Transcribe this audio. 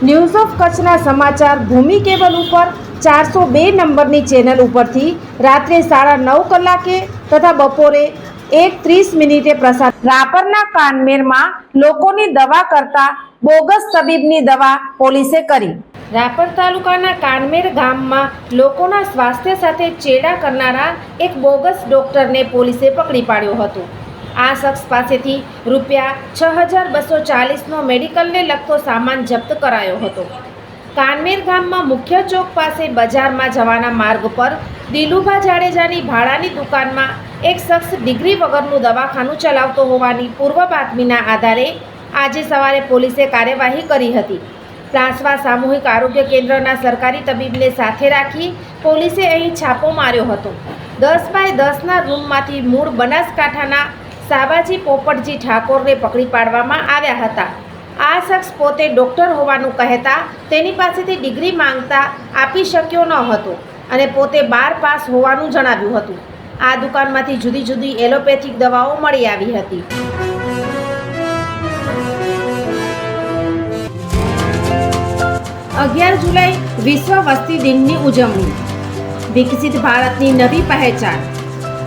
news of કચ્છના સમાચાર ભૂમિ cable ઉપર ચારસો બે નંબરની ચેનલ ઉપરથી રાત્રે સાડા નવ કલાકે તથા બપોરે એક ત્રીસ મિનિટે પ્રસાર રાપરના કાનમેરમાં લોકોની દવા કરતા બોગસ તબીબની દવા પોલીસે કરી. રાપર તાલુકાના કાનમેર ગામમાં લોકોના સ્વાસ્થ્ય સાથે ચેડા કરનારા એક બોગસ ડોક્ટરને પોલીસે પકડી પાડ્યો હતો. આ શખ્સ પાસેથી રૂપિયા છ હજાર બસો ચાલીસનો મેડિકલને લગતો સામાન જપ્ત કરાયો હતો. કાનમેર ગામમાં મુખ્ય ચોક પાસે બજારમાં જવાના માર્ગ પર દિલુભા જાડેજાની ભાડાની દુકાનમાં એક શખ્સ ડિગ્રી વગરનું દવાખાનું ચલાવતો હોવાની પૂર્વ બાતમીના આધારે આજે સવારે પોલીસે કાર્યવાહી કરી હતી. પ્લાસવા સામૂહિક આરોગ્ય કેન્દ્રના સરકારી તબીબને સાથે રાખી પોલીસે અહીં છાપો માર્યો હતો. દસ બાય દસના રૂમમાંથી મૂળ બનાસકાંઠાના સાબાજી પોપટજી ઠાકોરને પકડી પાડવામાં આવ્યા હતા. આ શખ્સ પોતે ડૉક્ટર હોવાનું કહેતા તેની પાસેથી ડિગ્રી માંગતા આપી શક્યો ન હતો અને પોતે બાર પાસ હોવાનું જણાવ્યું હતું. આ દુકાનમાંથી જુદી જુદી એલોપેથિક દવાઓ મળી આવી હતી. અગિયાર જુલાઈ વિશ્વ વસ્તી દિનની ઉજવણી. વિકસિત ભારતની નવી પહેચાન.